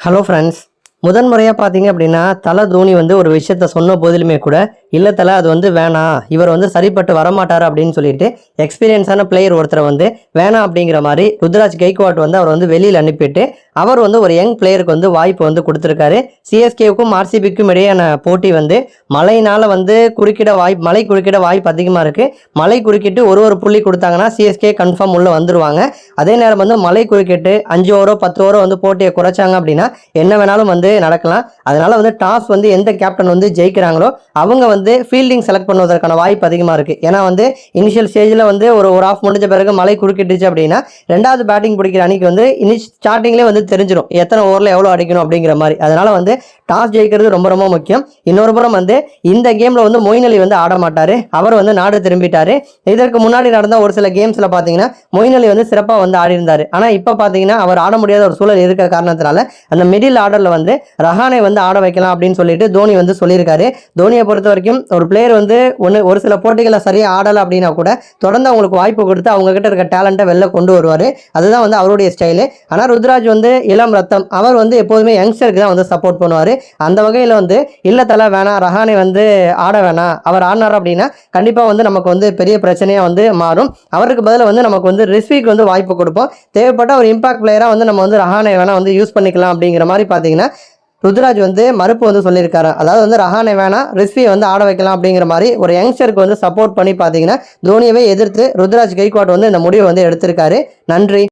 Hello friends முதன்முறையாக பார்த்தீங்க அப்படின்னா தலை தோனி வந்து ஒரு விஷயத்த சொன்ன போதிலுமே கூட இல்லை தலை அது வந்து வேணாம் இவர் வந்து சரிப்பட்டு வரமாட்டார் அப்படின்னு சொல்லிட்டு எக்ஸ்பீரியன்ஸான பிளேயர் ஒருத்தரை வந்து வேணாம் அப்படிங்கிற மாதிரி ருத்ராஜ் கெய்க்வாட் வந்து அவர் வந்து வெளியில் அனுப்பிட்டு அவர் வந்து ஒரு யங் பிளேயருக்கு வந்து வாய்ப்பு வந்து கொடுத்துருக்காரு. சிஎஸ்கேவுக்கும் ஆர்சிபிக்கும் இடையேயான போட்டி வந்து மழையினால் வந்து குறுக்கிட வாய்ப்பு மழை குறுக்கிட வாய்ப்பு அதிகமாக இருக்குது மழை குறுக்கிட்டு ஒரு ஒரு புள்ளி கொடுத்தாங்கன்னா சிஎஸ்கே கன்ஃபார்ம் உள்ளே வந்துருவாங்க. அதே நேரம் வந்து மழை குறுக்கிட்டு அஞ்சு ஓரோ பத்து ஓரோ வந்து போட்டியை குறைச்சாங்க அப்படின்னா என்ன வேணாலும் வந்து நடக்கலாம். அதனால் வந்து டாஸ் வந்து எந்த கேப்டன் வந்து ஜெயிக்கிறாங்களோ அவங்க வந்து ஃபீல்டிங் செலக்ட் பண்ணுவதற்கான வாய்ப்பு அதிகமாக இருக்குது ஏன்னா வந்து இனிஷியல் ஸ்டேஜில் வந்து ஒரு ஒரு ஆஃப் முடிஞ்ச பிறகு மழை குறுக்கிட்டுச்சு அப்படின்னா ரெண்டாவது பேட்டிங் பிடிக்கிற அணிக்கு வந்து இனி ஸ்டார்டிங்லேயே வந்து தெரிஞ்சிடும் எத்தனை ஓவரில் எவ்வளோ அடிக்கணும் அப்படிங்கிற மாதிரி. அதனால வந்து டாஸ் ஜெயிக்கிறது ரொம்ப ரொம்ப முக்கியம். இன்னொரு புறம் வந்து இந்த கேமில் வந்து மொயின் அலி வந்து ஆட மாட்டார். அவர் வந்து நாடு திரும்பிட்டாரு. இதற்கு முன்னாடி நடந்த ஒரு சில கேம்ஸில் பார்த்தீங்கன்னா மொயின் அலி வந்து சிறப்பாக வந்து ஆடி இருந்தார் ஆனால் இப்போ பார்த்தீங்கன்னா அவர் ஆட முடியாத ஒரு சூழல் இருக்க காரணத்தினால அந்த மிடில் ஆர்டரில் வந்து ரஹானை வந்து ஆட வைக்கலாம் அப்படின்னு சொல்லிட்டு தோனி வந்து சொல்லியிருக்காரு. தோனியை பொறுத்த வரைக்கும் ஒரு பிளேயர் வந்து ஒன்று ஒரு சில போட்டிகளை சரியாக ஆடலை அப்படின்னா கூட தொடர்ந்து அவங்களுக்கு வாய்ப்பு கொடுத்து அவங்க கிட்ட இருக்க டேலண்ட்டை வெளில கொண்டு வருவார். அதுதான் வந்து அவருடைய ஸ்டைலு ஆனால் ருத்ராஜ் வந்து இளம் ரத்தம். அவர் வந்து எப்போதுமே யங்ஸ்டருக்கு தான் வந்து சப்போர்ட் பண்ணுவார். அந்த வகையில் வந்து இல்லை தலை வேணாம். ரஹானை வந்து ஆட வேணாம். அவர் ஆடினார் அப்படின்னா கண்டிப்பாக வந்து நமக்கு வந்து பெரிய பிரச்சனையாக வந்து மாறும். அவருக்கு பதிலாக வந்து நமக்கு வந்து ரிஸ்விக்கு வந்து வாய்ப்பு கொடுப்போம். தேவைப்பட்ட ஒரு இம்பாக்ட் பிளேயராக வந்து நம்ம வந்து ரஹானை வேணால் வந்து யூஸ் பண்ணிக்கலாம் அப்படிங்கிற மாதிரி பார்த்தீங்கன்னா ருத்ராஜ் வந்து மறுப்பு வந்து சொல்லியிருக்காரு. அதாவது வந்து ரஹானை வேணாம் ரிஸ்வியை வந்து ஆட வைக்கலாம் அப்படிங்கிற மாதிரி ஒரு யங்ஸ்டருக்கு வந்து சப்போர்ட் பண்ணி பார்த்தீங்கன்னா தோனியவே எதிர்த்து ருத்ராஜ் கெய்க்வாட் வந்து இந்த முடிவை வந்து எடுத்திருக்காரு. நன்றி.